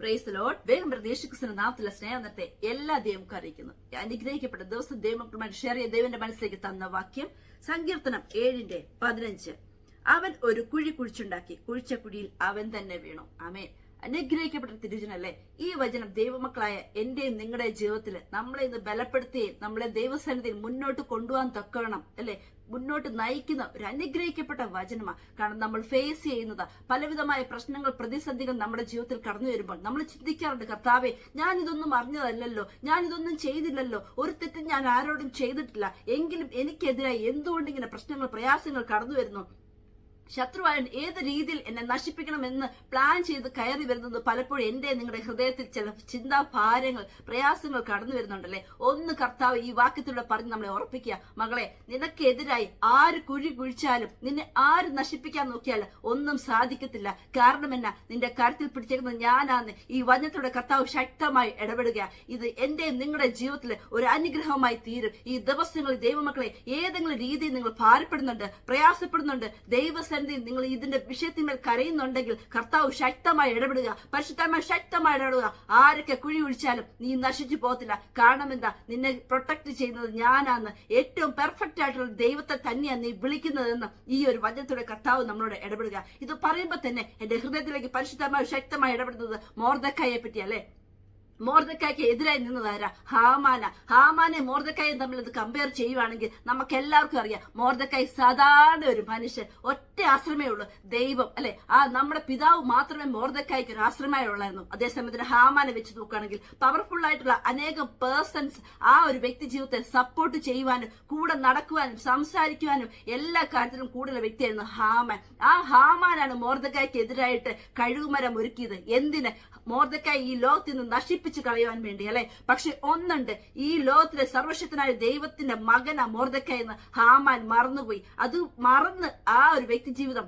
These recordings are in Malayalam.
പ്രൈസ് ലോഡ് വേഗം പ്രതീക്ഷിക്കുന്ന നാമത്തിലെ സ്നേഹത്തെ എല്ലാ ദൈവം അറിയിക്കുന്നു അനുഗ്രഹിക്കപ്പെട്ട ദിവസം ദൈവമക്കളുമായിട്ട് ഷെയർ ചെയ്ത് ദൈവന്റെ മനസ്സിലേക്ക് തന്ന വാക്യം സങ്കീർത്തനം ഏഴിന്റെ പതിനഞ്ച്. അവൻ ഒരു കുഴി കുഴിച്ചുണ്ടാക്കി. കുഴിച്ച കുഴിയിൽ അവൻ തന്നെ വീണു. ആമേൻ അനുഗ്രഹിക്കപ്പെട്ട തിരുജനല്ലേ? ഈ വചനം ദൈവമക്കളായ എന്റെയും നിങ്ങളുടെ ജീവിതത്തിൽ നമ്മളെ ഇന്ന് ബലപ്പെടുത്തുകയും നമ്മളെ ദൈവസന്നിധിയിൽ മുന്നോട്ട് കൊണ്ടുപോകാൻ തക്കവണം അല്ലെ? മുന്നോട്ട് നയിക്കുന്ന ഒരു അനുഗ്രഹിക്കപ്പെട്ട വചനമാണ് കാരണം നമ്മൾ ഫേസ് ചെയ്യുന്നത് പലവിധമായ പ്രശ്നങ്ങൾ പ്രതിസന്ധികൾ നമ്മുടെ ജീവിതത്തിൽ കടന്നു വരുമ്പോൾ നമ്മൾ ചിന്തിക്കാറുണ്ട് കർത്താവെ ഞാൻ ഇതൊന്നും അറിഞ്ഞതല്ലല്ലോ ഞാൻ ഇതൊന്നും ചെയ്തില്ലല്ലോ ഒരു തെറ്റും ഞാൻ ആരോടും ചെയ്തിട്ടില്ല. എങ്കിലും എനിക്കെതിരായി എന്തുകൊണ്ട് ഇങ്ങനെ പ്രശ്നങ്ങൾ പ്രയാസങ്ങൾ കടന്നു വരുന്നു? ശത്രുവായൻ ഏത് രീതിയിൽ എന്നെ നശിപ്പിക്കണമെന്ന് പ്ലാൻ ചെയ്ത് കയറി വരുന്നത് പലപ്പോഴും എന്റെ നിങ്ങളുടെ ഹൃദയത്തിൽ ചില ചിന്താഭാരങ്ങൾ പ്രയാസങ്ങൾ കടന്നു വരുന്നുണ്ടല്ലേ? ഒന്ന് കർത്താവ് ഈ വാക്യത്തിലൂടെ പറഞ്ഞ് നമ്മളെ ഉറപ്പിക്കുക. മകളെ നിനക്കെതിരായി ആര് കുഴി കുഴിച്ചാലും നിന്നെ ആര് നശിപ്പിക്കാൻ നോക്കിയാലും ഒന്നും സാധിക്കത്തില്ല. കാരണം എന്നാ? നിന്റെ കരുത്തിൽ പിടിച്ചേക്കുന്നത് ഞാനാന്ന് ഈ വചനത്തിലൂടെ കർത്താവ് ശക്തമായി ഇടപെടുക. ഇത് എന്റെ നിങ്ങളുടെ ജീവിതത്തിൽ ഒരു അനുഗ്രഹമായി തീരും. ഈ ദിവസങ്ങളിൽ ദൈവമക്കളെ ഏതെങ്കിലും രീതിയിൽ നിങ്ങൾ ഭാരപ്പെടുന്നുണ്ട് പ്രയാസപ്പെടുന്നുണ്ട് ദൈവസന്നിധിയിൽ നിങ്ങൾ ഇതിന്റെ വിഷയത്തിന്മേൽ കരയുന്നുണ്ടെങ്കിൽ കർത്താവ് ശക്തമായി ഇടപെടുക. പരിശുദ്ധമായി ശക്തമായി ഇടപെടുക. ആരൊക്കെ കുഴി ഒഴിച്ചാലും നീ നശിച്ചു പോകത്തില്ല. കാരണം എന്താ? നിന്നെ പ്രൊട്ടക്ട് ചെയ്യുന്നത് ഞാനാണ് ഏറ്റവും പെർഫെക്റ്റ് ആയിട്ടുള്ള ദൈവത്തെ തന്നെയാണ് നീ വിളിക്കുന്നതെന്ന് ഈ ഒരു വചനത്തോടെ കർത്താവ് നമ്മളോട് ഇടപെടുക. ഇത് പറയുമ്പോൾ തന്നെ എന്റെ ഹൃദയത്തിലേക്ക് പരിശുദ്ധമായി ശക്തമായി ഇടപെടുന്നത് മോർദക്കായെ പറ്റിയല്ലേ? മോർദക്കായ്ക്ക് എതിരായി നിന്നതാരാ ഹാമാന. ഹാമാനെ മോർദക്കായും തമ്മിൽ ഇത് കമ്പയർ ചെയ്യുവാണെങ്കിൽ നമുക്ക് എല്ലാവർക്കും അറിയാം. മോർദക്കായി സാധാരണ ഒരു മനുഷ്യൻ. ഒറ്റ ആശ്രമേ ഉള്ളൂ. ദൈവം അല്ലെ? ആ നമ്മുടെ പിതാവ് മാത്രമേ മോർദക്കായ്ക്ക് ഒരു ആശ്രമമായി ഉള്ളായിരുന്നു. അതേസമയത്തിന് ഹാമാനെ വെച്ച് നോക്കുകയാണെങ്കിൽ പവർഫുൾ ആയിട്ടുള്ള അനേകം പേഴ്സൺസ് ആ ഒരു വ്യക്തി ജീവിതത്തെ സപ്പോർട്ട് ചെയ്യുവാനും കൂടെ നടക്കുവാനും സംസാരിക്കുവാനും എല്ലാ കാര്യത്തിലും കൂടുതൽ വ്യക്തിയായിരുന്നു ഹാമാൻ. ആ ഹാമാനാണ് മോർദക്കായ്ക്ക് എതിരായിട്ട് കഴുകുമരം ഒരുക്കിയത്. എന്തിന്? മോർദക്കായി ഈ ലോകത്തിൽ നിന്ന് നശിപ്പിച്ചു കളയുവാൻ വേണ്ടി അല്ലെ? പക്ഷെ ഒന്നുണ്ട്. ഈ ലോകത്തിലെ സർവശക്തനായ ദൈവത്തിന്റെ മകന മോർദക്കായെന്ന് ഹാമാൻ മറന്നുപോയി. അത് മറന്ന് ആ ഒരു വ്യക്തി ജീവിതം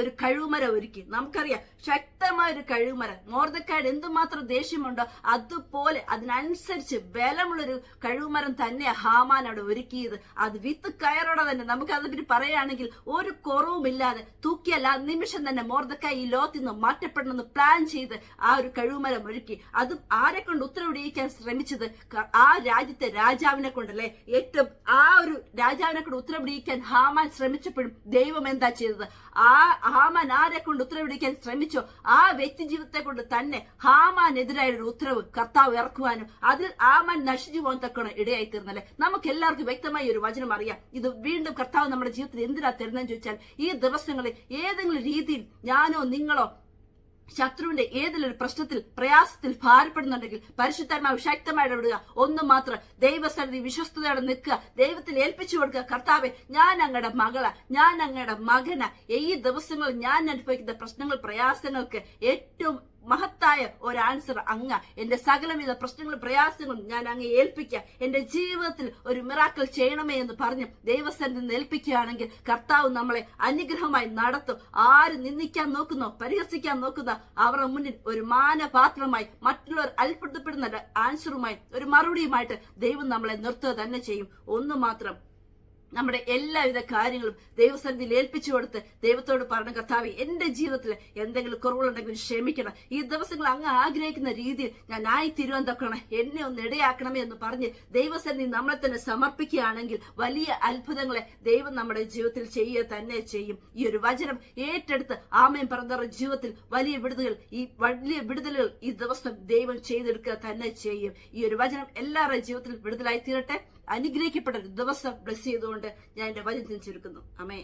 ഒരു കഴിവുമര ഒരുക്കി. നമുക്കറിയാം ശക്തമായ ഒരു കഴിവുമര മോർദക്കാട് എന്തുമാത്രം ദേഷ്യമുണ്ടോ അതുപോലെ അതിനനുസരിച്ച് ബലമുള്ളൊരു കഴിവുമരം തന്നെ ഹാമാൻ അവിടെ ഒരുക്കിയത്. അത് വിത്ത് കയറോടെ തന്നെ. നമുക്ക് അതിനെ പറയുകയാണെങ്കിൽ ഒരു കുറവുമില്ലാതെ തൂക്കിയല്ല നിമിഷം തന്നെ മോർദക്കായി ഈ ലോകത്തിൽ നിന്ന് മാറ്റപ്പെടണമെന്ന് പ്ലാൻ ചെയ്ത് ആ ഒരു കഴിവുമരം ഒരുക്കി. അത് ആരെ കൊണ്ട് ഉത്തരവിടിയിക്കാൻ ശ്രമിച്ചത്? ആ രാജ്യത്തെ രാജാവിനെ കൊണ്ടല്ലേ? ഏറ്റവും ആ ഒരു രാജാവിനെ കൊണ്ട് ഉത്തരവിടിയിക്കാൻ ഹാമാൻ ശ്രമിച്ചപ്പോഴും ദൈവം എന്താ ചെയ്തത്? ആ ഹാമാൻ ആരെ കൊണ്ട് ഉത്തരവിടിക്കാൻ ശ്രമിച്ചോ? ആ വ്യക്തി ജീവിതത്തെ കൊണ്ട് തന്നെ ഹാമാനെതിരായ ഒരു ഉത്തരവ് കർത്താവ് ഇറക്കുവാനും അതിൽ ആമാൻ നശിച്ചു പോകാൻ തക്കണം ഇടയായി തീർന്നല്ലേ? നമുക്ക് എല്ലാവർക്കും വ്യക്തമായി ഒരു വചനം അറിയാം. ഇത് വീണ്ടും കർത്താവ് നമ്മുടെ ജീവിതത്തിൽ എന്തിനാ തരുന്നതെന്ന് ചോദിച്ചാൽ ഈ ദിവസങ്ങളിൽ ഏതെങ്കിലും രീതിയിൽ ഞാനോ നിങ്ങളോ ശത്രുവിന്റെ ഏതെങ്കിലും പ്രശ്നത്തിൽ പ്രയാസത്തിൽ ഭാരപ്പെടുന്നുണ്ടെങ്കിൽ പരിശുദ്ധാത്മാവ് ശക്തമായി ഇടപെടുക ഒന്നും മാത്രം ദൈവസന്നിധി വിശ്വസ്തയോടെ നിൽക്കുക. ദൈവത്തിൽ ഏൽപ്പിച്ചു കൊടുക്കുക. കർത്താവെ ഞാൻ അങ്ങയുടെ മകള. ഞാൻ അങ്ങയുടെ മകന. ഈ ദിവസങ്ങളിൽ ഞാൻ അനുഭവിക്കുന്ന പ്രശ്നങ്ങൾ പ്രയാസങ്ങൾക്ക് ഏറ്റവും മഹത്തായ ഒരു ആൻസർ അങ്ങ് എന്റെ സകലവിധ പ്രശ്നങ്ങളും പ്രയാസങ്ങളും ഞാൻ അങ്ങ് ഏൽപ്പിക്കുക എന്റെ ജീവിതത്തിൽ ഒരു മിറാക്കൾ ചെയ്യണമേ എന്ന് പറഞ്ഞ് നിന്ന് ഏൽപ്പിക്കുകയാണെങ്കിൽ കർത്താവ് നമ്മളെ അനുഗ്രഹമായി നടത്തും. ആര് നിന്ദിക്കാൻ നോക്കുന്നോ പരിഹസിക്കാൻ നോക്കുന്ന അവരുടെ മുന്നിൽ ഒരു മാനപാത്രമായി മറ്റുള്ളവർ അത്ഭുതപ്പെടുന്ന ആൻസറുമായി ഒരു മറുപടിയുമായിട്ട് ദൈവം നമ്മളെ നിർത്തുക തന്നെ ചെയ്യും. ഒന്ന് മാത്രം നമ്മുടെ എല്ലാവിധ കാര്യങ്ങളും ദൈവസന്നിധിയിൽ ഏൽപ്പിച്ചു കൊടുത്ത് ദൈവത്തോട് പറഞ്ഞ കർത്താവ് എന്റെ ജീവിതത്തിൽ എന്തെങ്കിലും കുറവുകളുണ്ടെങ്കിൽ ക്ഷമിക്കണം. ഈ ദിവസങ്ങൾ അങ്ങ് ആഗ്രഹിക്കുന്ന രീതിയിൽ ഞാൻ ആയി തീരുവാൻ എന്നെ ഒന്ന് ഇടയാക്കണമേ എന്ന് പറഞ്ഞ് ദൈവസന്നിധി നമ്മളെ തന്നെ സമർപ്പിക്കുകയാണെങ്കിൽ വലിയ അത്ഭുതങ്ങളെ ദൈവം നമ്മുടെ ജീവിതത്തിൽ ചെയ്യുക തന്നെ ചെയ്യും. ഈ ഒരു വചനം ഏറ്റെടുത്ത് ആമയം പറഞ്ഞവരുടെ ജീവിതത്തിൽ വലിയ വിടുതലുകൾ ഈ വലിയ വിടുതലുകൾ ഈ ദിവസം ദൈവം ചെയ്തെടുക്കുക തന്നെ ചെയ്യും. ഈ ഒരു വചനം എല്ലാവരുടെ ജീവിതത്തിൽ വിടുതലായി തീരട്ടെ. അനുഗ്രഹിക്കപ്പെട്ട ഒരു ദിവസം ബ്ലസ് ചെയ്തുകൊണ്ട് ഞാൻ എന്റെ വചനത്തിന് ചുരുക്കുന്നു. അമേ